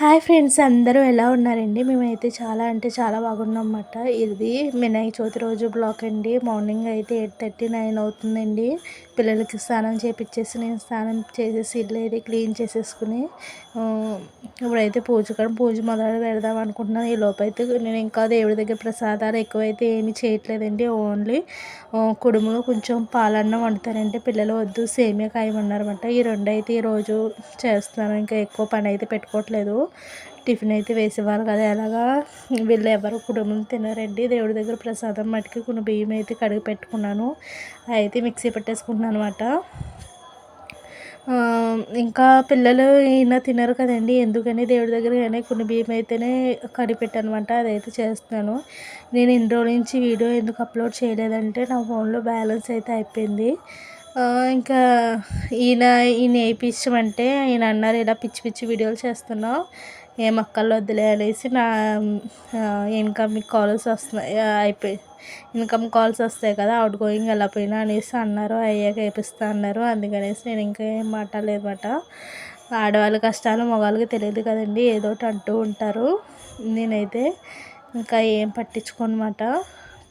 Hi friends అందరూ ఎలా ఉన్నారండి? మేమైతే చాలా అంటే చాలా బాగున్నామన్నమాట. ఇది వినాయక చవితి రోజు బ్లాక్ అండి. మార్నింగ్ అయితే ఎయిట్ థర్టీ నైన్ అవుతుందండి. పిల్లలకి స్నానం చేపించేసి నేను స్నానం చేసేసి ఇల్లు అయితే క్లీన్ చేసేసుకుని ఇప్పుడైతే పూజ కూడా పూజ మొదలు పెడదాం అనుకుంటున్నాను. ఈ లోపైతే నేను ఇంకా దేవుడి దగ్గర ప్రసాదాలు ఎక్కువైతే ఏమీ చేయట్లేదండి. ఓన్లీ కుడుములు కొంచెం పాలన్నం వండుతానంటే పిల్లలు వద్దు సేమియా కాయమన్నారన్నమాట. ఈ రెండు అయితే ఈరోజు చేస్తాను ఇంకా ఎక్కువ పని అయితే పెట్టుకోవట్లేదు. టిఫిన్ అయితే వేసేవారు కదా ఎలాగా? వీళ్ళు ఎవరు కుటుంబం తినరండి దేవుడి దగ్గర ప్రసాదం మటుకి కొన్ని బియ్యం అయితే కడిగి పెట్టుకున్నాను. అయితే మిక్సీ పెట్టేసుకుంటున్నాను అనమాట ఇంకా పిల్లలు అయినా తినరు కదండి. ఎందుకని? దేవుడి దగ్గర కానీ కొన్ని బియ్యం అయితేనే కడిపెట్టనమాట అదైతే చేస్తున్నాను. నేను ఇన్ని రోజుల నుంచి వీడియో ఎందుకు అప్లోడ్ చేయలేదంటే నా ఫోన్లో బ్యాలెన్స్ అయితే అయిపోయింది. ఇంకా ఈయన ఈయన వేయించమంటే ఈయన అన్నారు ఇలా పిచ్చి పిచ్చి వీడియోలు చేస్తున్నావు. ఏం మొక్కలు వద్దులే అనేసి నా ఇన్కమ్ కాల్స్ వస్తున్నాయి అయిపోయి ఇన్కమ్ కాల్స్ వస్తాయి కదా అవుట్ గోయింగ్ పోయినా అనేసి అన్నారు అయ్యాక వేపిస్తా అన్నారు అందుకనేసి నేను ఇంకా ఏం మాట్లాడలేదన్నమాట. ఆడవాళ్ళ కష్టాలు మగవాళ్ళకి తెలియదు కదండి ఏదో ఒకటి అంటూ ఉంటారు. నేనైతే ఇంకా ఏం పట్టించుకోనమాట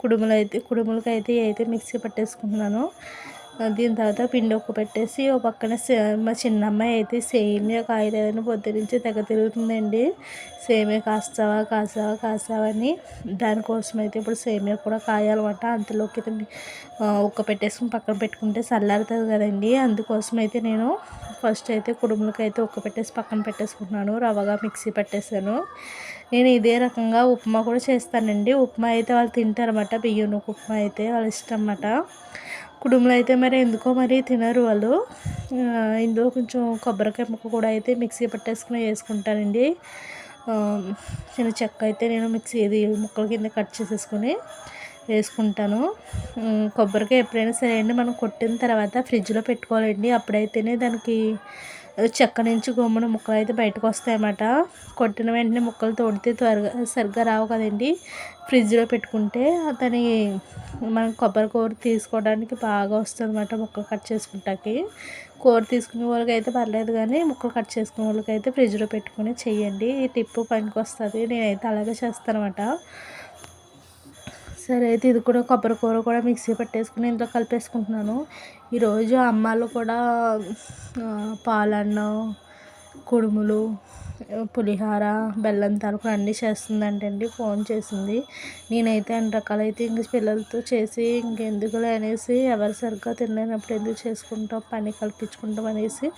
కుడుములు అయితే కుడుములకైతే అయితే అయితే మిక్సీ పట్టేసుకుంటున్నాను. దీని తర్వాత పిండి ఒక్క పెట్టేసి ఓ పక్కన మా చిన్న అమ్మాయి అయితే సేమియా కాయలేదని పొద్దు నుంచి తెగ తిరుగుతుందండి. సేమియా కాస్తావా కాసావా కాసావా అని దానికోసం అయితే ఇప్పుడు సేమియా కూడా కాయాలన్నమాట. అంతలోకి ఉక్క పెట్టేసుకుని పక్కన పెట్టుకుంటే చల్లారుతుంది కదండి. అందుకోసం అయితే నేను ఫస్ట్ అయితే కుడుములకి అయితే ఉక్క పెట్టేసి పక్కన పెట్టేసుకుంటున్నాను. రవ్వగా మిక్సీ పెట్టేసాను నేను ఇదే రకంగా ఉప్మా కూడా చేస్తానండి. ఉప్మా అయితే వాళ్ళు తింటారన్నమాట. బియ్యం ఉప్మా అయితే వాళ్ళ ఇష్టం అన్నమాట. కుడుములు అయితే మరి ఎందుకో మరి తినరు వాళ్ళు. ఇందులో కొంచెం కొబ్బరికాయ ముక్క కూడా అయితే మిక్సీ పట్టేసుకుని వేసుకుంటానండి. చిన్న చెక్క అయితే నేను మిక్సీ ఇది ముక్కల కింద కట్ చేసేసుకొని వేసుకుంటాను. కొబ్బరికాయ ఎప్పుడైనా సరే అండి మనం కొట్టిన తర్వాత ఫ్రిడ్జ్లో పెట్టుకోవాలండి. అప్పుడైతేనే దానికి చెక్క నుంచి గమ్మున ముక్కలు అయితే బయటకు వస్తాయన్నమాట. కొట్టిన వెంటనే ముక్కలు తోడితే త్వరగా సరిగ్గా రావు కదండి. ఫ్రిడ్జ్లో పెట్టుకుంటే అతని మనం కొబ్బరి కూర తీసుకోవడానికి బాగా వస్తుంది అనమాట ముక్కలు కట్ చేసుకుంటాకి. కూర తీసుకునే వాళ్ళకి అయితే పర్లేదు కానీ ముక్కలు కట్ చేసుకునే వాళ్ళకి అయితే ఫ్రిడ్జ్లో పెట్టుకుని చెయ్యండి. ఈ టిప్పు పనికి వస్తుంది నేనైతే అలాగే చేస్తాను అనమాట సరే అయితే ఇది కూడా కొబ్బరి కూర కూడా మిక్సీ పట్టేసుకుని ఇంట్లో కలిపేసుకుంటున్నాను. ఈరోజు అమ్మాలు కూడా పాలన్నం కుడుములు పులిహోర బెల్లం తరకు అన్నీ చేస్తుందంటండి ఫోన్ చేసింది. నేనైతే అన్ని రకాలైతే ఇంక పిల్లలతో చేసి ఇంకెందుకులే అనేసి ఎవరు సరిగ్గా తినలేనప్పుడు ఎందుకు చేసుకుంటాం పని కల్పించుకుంటాం అనేసి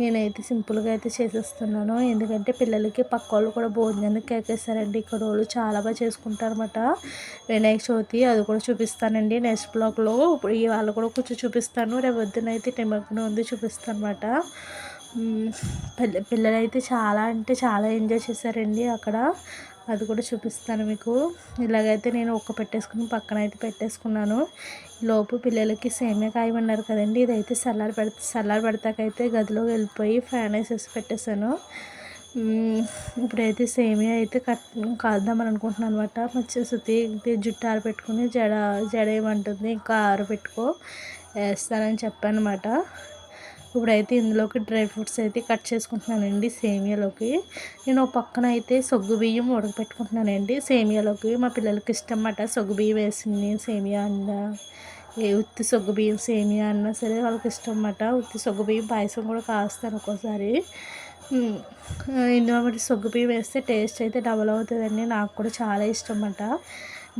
నేనైతే సింపుల్గా అయితే చేసేస్తున్నాను. ఎందుకంటే పిల్లలకి పక్క వాళ్ళు కూడా భోజనానికి కేకేస్తారండి ఇక్కడ వాళ్ళు చాలా బాగా చేసుకుంటారన్నమాట. వినాయక చవితి అది కూడా చూపిస్తానండి. నెక్స్ట్ బ్లాగ్లో ఇప్పుడు ఇవాళ కూడా కొంచెం చూపిస్తాను. రేపు వద్దునైతే నిమగ్నం ఉంది చూపిస్తాను అనమాట పిల్ల పిల్లలైతే చాలా అంటే చాలా ఎంజాయ్ చేశారండి అక్కడ. అది కూడా చూపిస్తాను మీకు. ఇలాగైతే నేను ఒక్క పెట్టేసుకుని పక్కన అయితే పెట్టేసుకున్నాను లోపు పిల్లలకి సేమే కాయమన్నారు కదండి. ఇదైతే సల్లారు పెడతా సల్లారు పెడతాకైతే గదిలో వెళ్ళిపోయి ఫ్యాన్ వేసేసి పెట్టేశాను. ఇప్పుడైతే సేమియా అయితే కట్ కాద్దామని అనుకుంటున్నాను అనమాట మంచి శుద్ధి జుట్టు ఆరబెట్టుకుని జడ జడ ఏమంటుంది ఇంకా ఆరబెట్టుకో వేస్తానని చెప్పాను అనమాట ఇప్పుడైతే ఇందులోకి డ్రై ఫ్రూట్స్ అయితే కట్ చేసుకుంటున్నానండి సేమియాలోకి. నేను పక్కన అయితే సొగ్గు బియ్యం ఉడకపెట్టుకుంటున్నానండి. సేమియాలోకి మా పిల్లలకి ఇష్టం అన్నమాట సొగ్గు బియ్యం వేసింది సేమియా అన్న ఏ ఉత్తి సొగ్గు బియ్యం సేమియా అన్నా సరే వాళ్ళకి ఇష్టం అన్నమాట ఉత్తి సొగ్గు బియ్యం పాయసం కూడా కాస్తాను ఒక్కోసారి. ఇందులో మరి సొగ్గు బియ్యం వేస్తే టేస్ట్ అయితే డబల్ అవుతుందండి. నాకు కూడా చాలా ఇష్టం అన్నమాట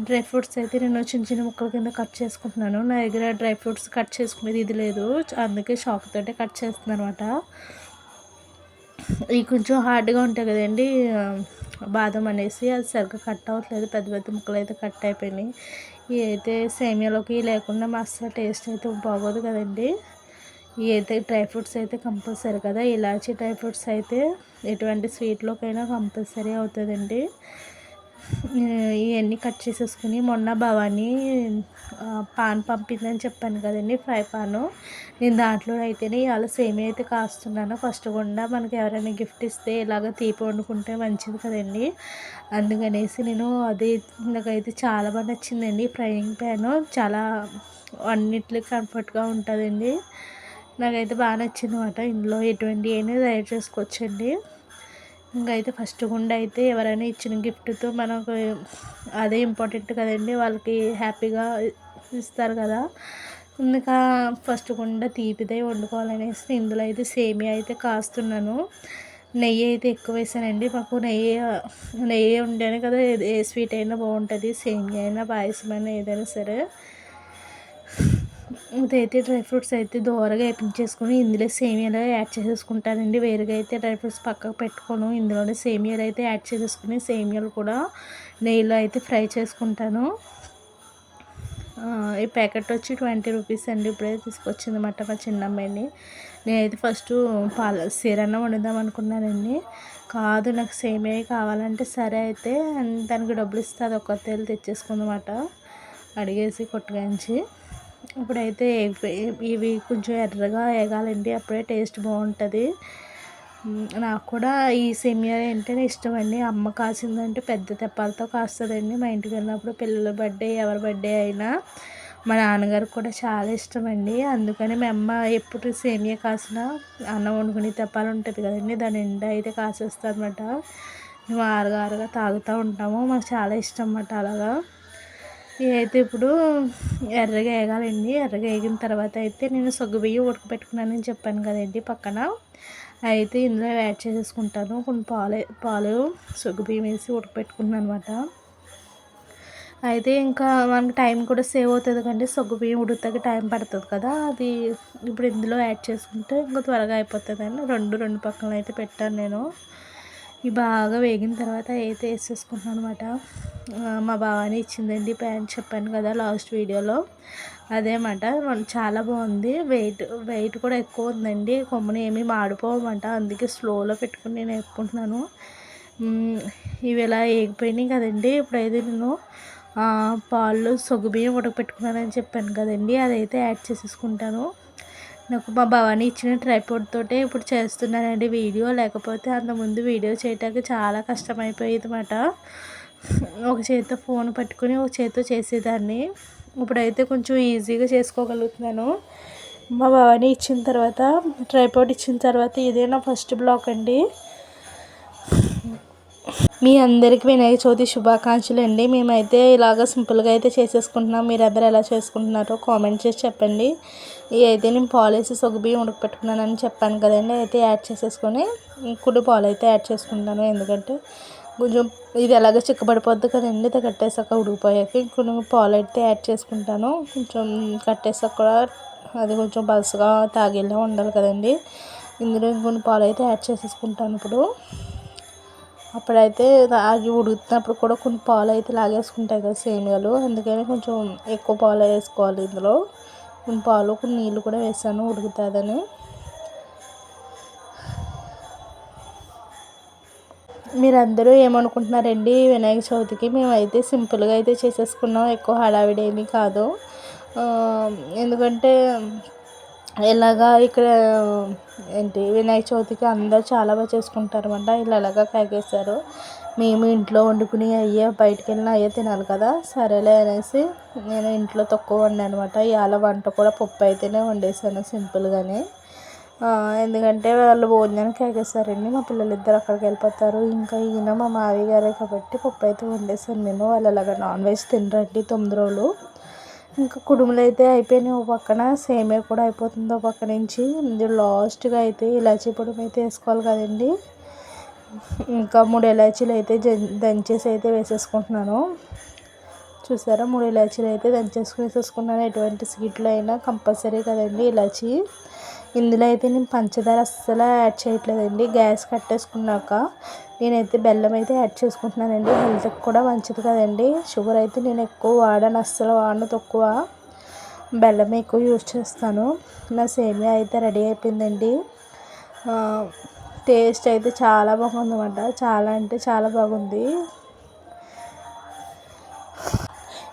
డ్రై ఫ్రూట్స్ అయితే నేను చిన్న చిన్న ముక్కల కింద కట్ చేసుకుంటున్నాను. నా దగ్గర డ్రై ఫ్రూట్స్ కట్ చేసుకునేది ఇది లేదు. అందుకే షాక్తో కట్ చేస్తున్నాను అనమాట ఇవి కొంచెం హార్డ్గా ఉంటాయి కదండి. బాదం అనేసి అది సరిగ్గా కట్ అవ్వట్లేదు. పెద్ద పెద్ద ముక్కలు అయితే కట్ అయిపోయినాయి. ఇవి అయితే సేమియాలోకి లేకుండా మస్తు టేస్ట్ అయితే బాగోదు కదండి. ఇవి అయితే డ్రై ఫ్రూట్స్ అయితే కంపల్సరీ కదా. ఇలాచీ డ్రై ఫ్రూట్స్ అయితే ఎటువంటి స్వీట్లోకైనా కంపల్సరీ అవుతుందండి. ఇవన్నీ కట్ చేసేసుకుని మొన్న భవానీ పాన్ పంపిందని చెప్పాను కదండి ఫ్రై పాను. నేను దాంట్లో అయితేనే ఇవాళ సేమియా అయితే కాస్తున్నాను. ఫస్ట్ గుండా మనకి ఎవరైనా గిఫ్ట్ ఇస్తే ఇలాగ తీపి వండుకుంటే మంచిది కదండి. అందుకనేసి నేను అది నాకైతే చాలా బాగా నచ్చిందండి ఫ్రైయింగ్ ప్యాన్. చాలా అన్నిటికి కంఫర్ట్గా ఉంటుందండి. నాకైతే బాగా నచ్చింది అనమాట ఇందులో ఎటువంటి అయినా తయారు చేసుకోవచ్చండి. ఇంకా అయితే ఫస్ట్ గుండా అయితే ఎవరైనా ఇచ్చిన గిఫ్ట్తో మనకు అదే ఇంపార్టెంట్ కదండి. వాళ్ళకి హ్యాపీగా ఇస్తారు కదా. ఇంకా ఫస్ట్ గుండా తీపిదే వండుకోవాలనేసి ఇందులో అయితే సేమియా అయితే కాస్తున్నాను. నెయ్యి అయితే ఎక్కువ వేసానండి. మాకు నెయ్యి నెయ్యి ఉంటేనే కదా. ఏ స్వీట్ అయినా బాగుంటుంది. సేమియా అయినా పాయసం అయినా ఏదైనా సరే. ఇదైతే డ్రై ఫ్రూట్స్ అయితే దోరగా వేపించేసుకొని ఇందులో సేమియాలో యాడ్ చేసేసుకుంటానండి. వేరుగా అయితే డ్రై ఫ్రూట్స్ పక్కకు పెట్టుకోను. ఇందులోనే సేమియాలు అయితే యాడ్ చేసేసుకుని సేమియాలు కూడా నెయ్యిలో అయితే ఫ్రై చేసుకుంటాను. ఈ ప్యాకెట్ వచ్చి ట్వంటీ రూపీస్ అండి. ఇప్పుడే తీసుకొచ్చిందన్నమాట మా చిన్న అమ్మాయిని నేనైతే ఫస్ట్ పాల సీరన్న వండుదాం అనుకున్నానండి. కాదు నాకు సేమియా కావాలంటే సరే అయితే దానికి డబ్బులు ఇస్తే అది ఒక తేలు తెచ్చేసుకుందన్నమాట అడిగేసి కొట్టుగాంచి. ఇప్పుడైతే ఇవి కొంచెం ఎర్రగా వేగాలండి అప్పుడే టేస్ట్ బాగుంటుంది. నాకు కూడా ఈ సేమియా అంటేనే ఇష్టం అండి అమ్మ కాసిందంటే పెద్ద తెప్పాలతో కాస్తుందండి. మా ఇంటికి వెళ్ళినప్పుడు పిల్లల బర్త్డే ఎవరి బర్త్డే అయినా మా నాన్నగారికి కూడా చాలా ఇష్టం అండి అందుకని మా అమ్మ ఎప్పుడు సేమియా కాసిన అన్నం వండుకునే తెప్పాలు ఉంటుంది కదండి దాని నిండా అయితే కాసేస్తారనమాట అనమాట మేము ఆరుగా ఆరుగా తాగుతూ ఉంటాము. మాకు చాలా ఇష్టం అన్నమాట అలాగా. ఇదైతే ఇప్పుడు ఎర్రగా వేగాలండి ఎర్రగా వేగిన తర్వాత అయితే నేను సగ్గుబియ్యం ఉడకపెట్టుకున్నానని చెప్పాను కదండి పక్కన. అయితే ఇందులో యాడ్ చేసేసుకుంటాను. కొన్ని పాలు పాలు సగ్గుబియ్యం వేసి ఉడకపెట్టుకున్నాను అనమాట అయితే ఇంకా మనకి టైం కూడా సేవ్ అవుతుంది కండి సగ్గుబియ్యం ఉడుకుతాకి టైం పడుతుంది కదా. అది ఇప్పుడు ఇందులో యాడ్ చేసుకుంటే ఇంకా త్వరగా అయిపోతుంది అని రెండు రెండు పక్కన అయితే పెట్టాను నేను. ఇవి బాగా వేగిన తర్వాత అయితే వేసేసుకుంటున్నాను అనమాట మా బావని ఇచ్చిందండి ప్యాంట్ చెప్పాను కదా లాస్ట్ వీడియోలో. అదేమాట చాలా బాగుంది. వెయిట్ వెయిట్ కూడా ఎక్కువ ఉందండి. కొమ్మని ఏమీ మాడిపోవమాట. అందుకే స్లోలో పెట్టుకుని నేను వేపుకుంటున్నాను. ఇవి ఇలా వేగిపోయినాయి కదండి? ఇప్పుడైతే నేను పాలు సొగుబియ్యం ఉడకపెట్టుకున్నానని చెప్పాను కదండి. అదైతే యాడ్ చేసేసుకుంటాను. నాకు మా భవాని ఇచ్చిన ట్రైపోర్డ్ తోటే ఇప్పుడు చేస్తున్నానండి వీడియో. లేకపోతే అంతకుముందు వీడియో చేయటానికి చాలా కష్టమైపోయేది మాట ఒక చేతితో ఫోన్ పట్టుకుని ఒక చేతితో చేసేదాన్ని. ఇప్పుడైతే కొంచెం ఈజీగా చేసుకోగలుగుతున్నాను. మా భవాని ఇచ్చిన తర్వాత ట్రైపోర్డ్ ఇచ్చిన తర్వాత ఇదే నా ఫస్ట్ బ్లాక్ అండి. మీ అందరికి వినాయక చవితి శుభాకాంక్షలు అండి. మేమైతే ఇలాగ సింపుల్గా అయితే చేసేసుకుంటున్నాం. మీరు అందరు ఎలా చేసుకుంటున్నారో కామెంట్ చేసి చెప్పండి. ఇవి అయితే నేను పాలు వేసి సొగబియ్యం ఉడకపెట్టుకున్నానని చెప్పాను కదండి. అయితే యాడ్ చేసేసుకొని కుడి పాలు అయితే యాడ్ చేసుకుంటాను. ఎందుకంటే కొంచెం ఇది ఎలాగో చిక్కబడిపోద్ది కదండి. ఇది కట్టేసాక ఉడికిపోయాక ఇంకొన్ని పాలు అయితే యాడ్ చేసుకుంటాను. కొంచెం కట్టేసాక కూడా అది కొంచెం పలుసుగా తాగేలా ఉండాలి కదండి. ఇందులో ఇంకొన్ని పాలు అయితే యాడ్ చేసేసుకుంటాను ఇప్పుడు. అప్పుడైతే అది ఉడుకుతున్నప్పుడు కూడా కొన్ని పాలు అయితే లాగేసుకుంటాయి కదా సేమియాలు. అందుకని కొంచెం ఎక్కువ పాలు వేసుకోవాలి ఇందులో. కొన్ని పాలు కొన్ని నీళ్ళు కూడా వేసాను ఉడుకుతుందని మీరందరూ ఏమనుకుంటున్నారండి? వినాయక చవితికి మేమైతే సింపుల్గా అయితే చేసేసుకున్నాం. ఎక్కువ హడావిడి ఏమీ కాదు ఎందుకంటే ఇలాగా ఇక్కడ ఏంటి వినాయక చవితికి అందరు చాలా బాగా చేసుకుంటారు అనమాట ఇలా ఎలాగ కాగేశారు మేము ఇంట్లో వండుకుని అయ్యే బయటికి వెళ్ళిన అయ్యే తినాలి కదా. సరేలే అనేసి నేను ఇంట్లో తక్కువ వండాను అనమాట ఇవాళ వంట కూడా పప్పు అయితేనే వండేసాను సింపుల్గానే. ఎందుకంటే వాళ్ళు భోజనానికి కేకేస్తారండి మా పిల్లలు ఇద్దరు అక్కడికి వెళ్ళిపోతారు. ఇంకా ఈయన మా మావి గారే కాబట్టి పప్పు అయితే వండేసాను నేను వాళ్ళు అలాగ నాన్ వెజ్ తినరండి తొమ్మిది రోజులు. ఇంకా కుడుములు అయితే అయిపోయినాయి ఒక పక్కన. సేమియా కూడా అయిపోతుంది ఒక పక్క నుంచి. లాస్ట్గా అయితే ఇలాచీ పొడి అయితే వేసుకోవాలి కదండి. ఇంకా మూడు ఇలాచీలు అయితే దంచేసి అయితే వేసేసుకుంటున్నాను. చూసారా? మూడు ఇలాచీలు అయితే దంచేసుకుని వేసేసుకున్నాను. ఎటువంటి స్వీట్లు అయినా కంపల్సరీ కదండి ఇలాచీ. ఇందులో అయితే నేను పంచదార అస్సలు యాడ్ చేయట్లేదండి. గ్యాస్ కట్టేసుకున్నాక నేనైతే బెల్లం అయితే యాడ్ చేసుకుంటున్నానండి. హెల్త్కి కూడా మంచిది కదండి. షుగర్ అయితే నేను ఎక్కువ వాడను అస్సలు వాడను తక్కువ. బెల్లం ఎక్కువ యూజ్ చేస్తాను. నా సేమియా అయితే రెడీ అయిపోయిందండి. టేస్ట్ అయితే చాలా బాగుందన్నమాట. చాలా అంటే చాలా బాగుంది.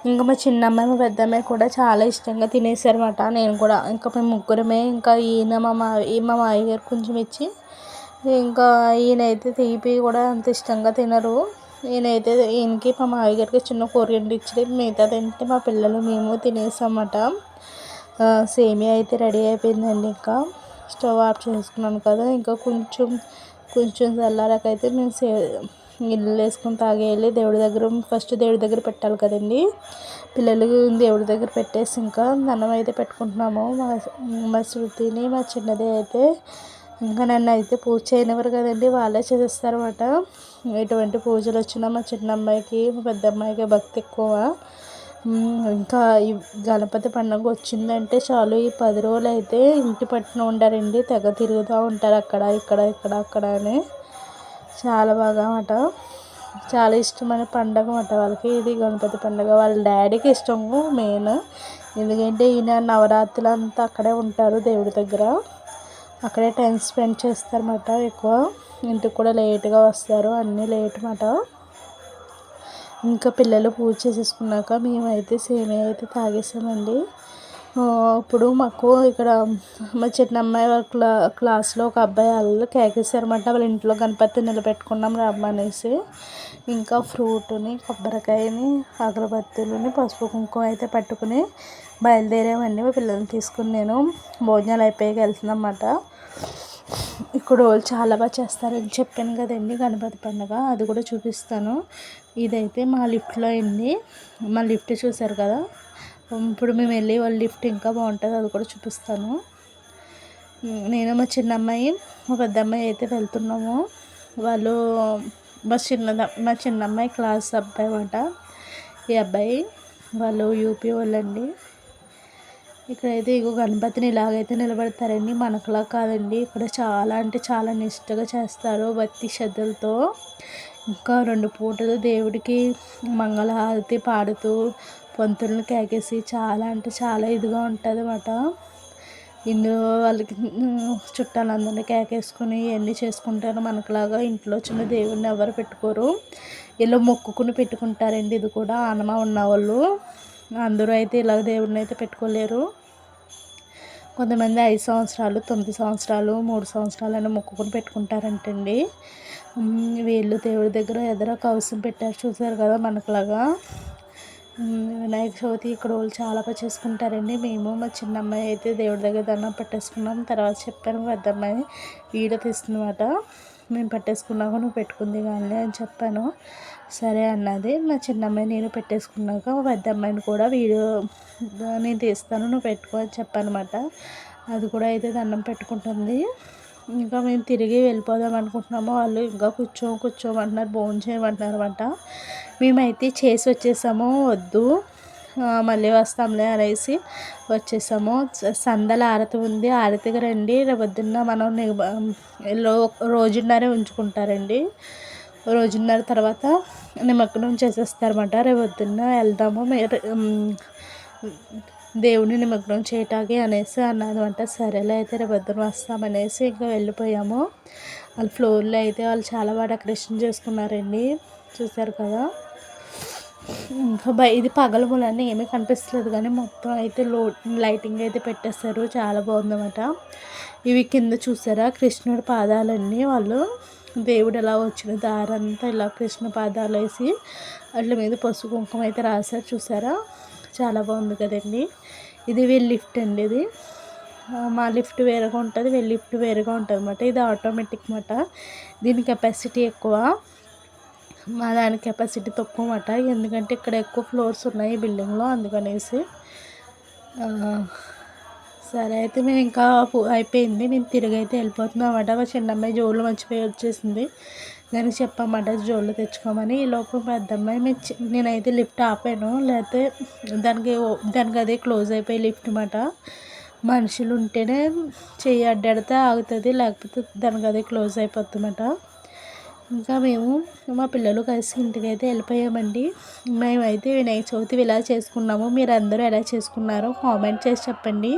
ఇంకా మా చిన్నమ్మాయి మా పెద్దమ్మాయి కూడా చాలా ఇష్టంగా తినేసారన్నమాట. నేను కూడా ఇంకా మేము ముగ్గురమే ఇంకా ఈయన మా మా మా మావయ్య గారు కొంచెం ఇచ్చి ఇంకా ఈయనైతే తీపి కూడా అంత ఇష్టంగా తినరు. ఈయనైతే ఈయనకి మా మావి గారికి చిన్న కూర ఇచ్చి మిగతా తింటే మా పిల్లలు మేము తినేసామట. సేమియా అయితే రెడీ అయిపోయిందండి ఇంకా. స్టవ్ ఆఫ్ చేసుకున్నాను కదా ఇంకా కొంచెం కొంచెం చల్లారాకైతే మేము సే ఇల్లు వేసుకొని తాగేయాలి. దేవుడి దగ్గర ఫస్ట్ దేవుడి దగ్గర పెట్టాలి కదండి. పిల్లలు దేవుడి దగ్గర పెట్టేసి ఇంకా దండం అయితే పెట్టుకుంటున్నాము. మా మా శృతిని మా చిన్నది అయితే ఇంకా నన్ను అయితే పూజ చేయనివ్వరు కదండి వాళ్ళే చేసేస్తారన్నమాట. ఎటువంటి పూజలు వచ్చినా మా చిన్న అమ్మాయికి మా పెద్ద అమ్మాయికి భక్తి ఎక్కువ. ఇంకా ఈ గణపతి పండుగ వచ్చిందంటే చాలు ఈ పది రోజులు అయితే ఇంటి పట్టున ఉండారండి తెగ తిరుగుతూ ఉంటారు అక్కడ ఇక్కడ ఇక్కడ అక్కడ అని. చాలా బాగా అన్నమాట. చాలా ఇష్టమైన పండగ అన్నమాట వాళ్ళకి ఇది గణపతి పండుగ. వాళ్ళ డాడీకి ఇష్టము మెయిన్. ఎందుకంటే ఈయన నవరాత్రులు అంతా అక్కడే ఉంటారు దేవుడి దగ్గర. అక్కడే టైం స్పెండ్ చేస్తారన్నమాట ఎక్కువ. ఇంటికి కూడా లేట్గా వస్తారు. అన్నీ లేట్ అనమాట ఇంకా పిల్లలు పూజ చేసేసుకున్నాక మేమైతే సేమియా అయితే తాగేసామండి. ఇప్పుడు మాకు ఇక్కడ మా చిన్న అమ్మాయి వాళ్ళ క్లా క్లాస్లో ఒక అబ్బాయి వాళ్ళు కేకేసారన్నమాట. వాళ్ళ ఇంట్లో గణపతి నిలబెట్టుకున్నాం రమ్మనేసి ఇంకా ఫ్రూట్ని కొబ్బరికాయని అగరబత్తులని పసుపు కుంకుమ అయితే పట్టుకుని బయలుదేరామండి మా పిల్లల్ని తీసుకుని. నేను భోజనాలు అయిపోయాక వెళ్తుందన్నమాట ఇక్కడ వాళ్ళు చాలా బాగా చేస్తారని చెప్పాను కదండి గణపతి పండుగ. అది కూడా చూపిస్తాను. ఇదైతే మా లిఫ్ట్లో అయింది మా లిఫ్ట్ చూసారు కదా? ఇప్పుడు మేము వెళ్ళి వాళ్ళ లిఫ్ట్ ఇంకా బాగుంటుంది అది కూడా చూపిస్తాను. నేను మా చిన్న అమ్మాయి మా పెద్ద అమ్మాయి అయితే వెళ్తున్నాము. వాళ్ళు మా చిన్న మా చిన్న అమ్మాయి క్లాస్ అబ్బాయి అనమాట ఈ అబ్బాయి వాళ్ళు యూపీ వాళ్ళండి. ఇక్కడైతే ఇగో గణపతిని ఇలాగైతే నిలబెడతారండి. మనకులా కాదండి. ఇక్కడ చాలా అంటే చాలా నిష్టగా చేస్తారు భక్తి శ్రద్ధలతో. ఇంకా రెండు పూటలు దేవుడికి మంగళహారతి పాడుతూ పంతులను కేకేసి చాలా అంటే చాలా ఇదిగా ఉంటుంది అన్నమాట ఇందులో వాళ్ళకి చుట్టాలందరినీ కేకేసుకుని ఇవన్నీ చేసుకుంటారు. మనకులాగా ఇంట్లో చిన్న దేవుడిని ఎవరు పెట్టుకోరు. ఇలా మొక్కుకుని పెట్టుకుంటారండి. ఇది కూడా ఆనమ్మ ఉన్న వాళ్ళు అందరూ అయితే ఇలా దేవుడిని అయితే పెట్టుకోలేరు. కొంతమంది ఐదు సంవత్సరాలు తొమ్మిది సంవత్సరాలు మూడు సంవత్సరాలు అని మొక్కుకొని పెట్టుకుంటారంటండి. వీళ్ళు దేవుడి దగ్గర ఎదుర కవసం పెట్టారు చూసారు కదా మనకులాగా. వినాయక చవితి ఇక్కడ వాళ్ళు చాలా బాగా చేసుకుంటారండి. మేము మా చిన్న అమ్మాయి అయితే దేవుడి దగ్గర దండం పెట్టేసుకున్నాం. తర్వాత చెప్పాను పెద్ద అమ్మాయి వీడియో తీస్తుందన్నమాట మేము పెట్టేసుకున్నాక నువ్వు పెట్టుకుంది కానీ అని చెప్పాను. సరే అన్నది. మా చిన్నమ్మాయి నేను పెట్టేసుకున్నాక మా పెద్ద అమ్మాయిని కూడా వీడియో నేను తీస్తాను నువ్వు పెట్టుకో అని చెప్పనమాట. అది కూడా అయితే దండం పెట్టుకుంటుంది. ఇంకా మేము తిరిగి వెళ్ళిపోదాం అనుకుంటున్నాము. వాళ్ళు ఇంకా కూర్చో కూర్చోమంటున్నారు భోజనం చేయమంటున్నారు అనమాట మేమైతే చేసి వచ్చేసాము వద్దు. మళ్ళీ వస్తాంలే అనేసి వచ్చేసాము. సందల ఆరతి ఉంది. ఆరతికి రండి. రేపొద్దున్న మనం రోజున్నరే ఉంచుకుంటారండి. రోజున్నర తర్వాత నిమగ్నం చేసేస్తారన్నమాట. రేపు పొద్దున్న వెళ్దాము. మీరు దేవుని నిమగ్నం చేయటానికి అనేసి అన్నది అంట. సరేలే అయితే రేపు పొద్దున వస్తామనేసి ఇంకా వెళ్ళిపోయాము. వాళ్ళ ఫ్లోర్లో అయితే వాళ్ళు చాలా బాగా డెకరేషన్ చేసుకున్నారండి. చూసారు కదా? ఇంకా ఇది పగలములని ఏమీ కనిపిస్తలేదు కానీ మొత్తం అయితే లో లైటింగ్ అయితే పెట్టేస్తారు చాలా బాగుందన్నమాట. ఇవి కింద చూసారా? కృష్ణుడి పాదాలన్నీ వాళ్ళు దేవుడు ఎలా వచ్చిన దారంతా ఇలా కృష్ణ పాదాలు వేసి అట్ల మీద పసుపు కుంకుమ అయితే రాశారు చూసారా? చాలా బాగుంది కదండి. ఇది వీళ్ళ లిఫ్ట్ అండి ఇది. మా లిఫ్ట్ వేరేగా ఉంటుంది వీళ్ళ లిఫ్ట్ వేరేగా ఉంటుంది అనమాట ఇది ఆటోమేటిక్ అనమాట దీని కెపాసిటీ ఎక్కువ. మా దాని కెపాసిటీ తక్కువ అన్నమాట. ఎందుకంటే ఇక్కడ ఎక్కువ ఫ్లోర్స్ ఉన్నాయి బిల్డింగ్లో అందుకనేసి. సరే అయితే మేము ఇంకా అయిపోయింది. మేము తిరిగి అయితే వెళ్ళిపోతున్నాం అన్నమాట. మా చిన్న అమ్మాయి జోళ్ళు మర్చిపోయి వచ్చేసింది. దానికి చెప్పామట జోళ్ళు తెచ్చుకోమని. ఈ లోపల పెద్ద అమ్మాయి నేనైతే లిఫ్ట్ ఆపాను. లేకపోతే దానికి దానికి అదే క్లోజ్ అయిపోయి లిఫ్ట్ అనమాట మనుషులు ఉంటేనే చెయ్యి అడ్డాడితే ఆగుతుంది. లేకపోతే దానికి అదే క్లోజ్ అయిపోతుందన్నమాట ఇంకా మేము మా పిల్లలు కలిసి ఇంటికి అయితే వెళ్ళిపోయామండి. మేమైతే వినాయక చవితి ఇలా చేసుకున్నాము మీరు అందరూ ఎలా చేసుకున్నారో కామెంట్ చేసి చెప్పండి.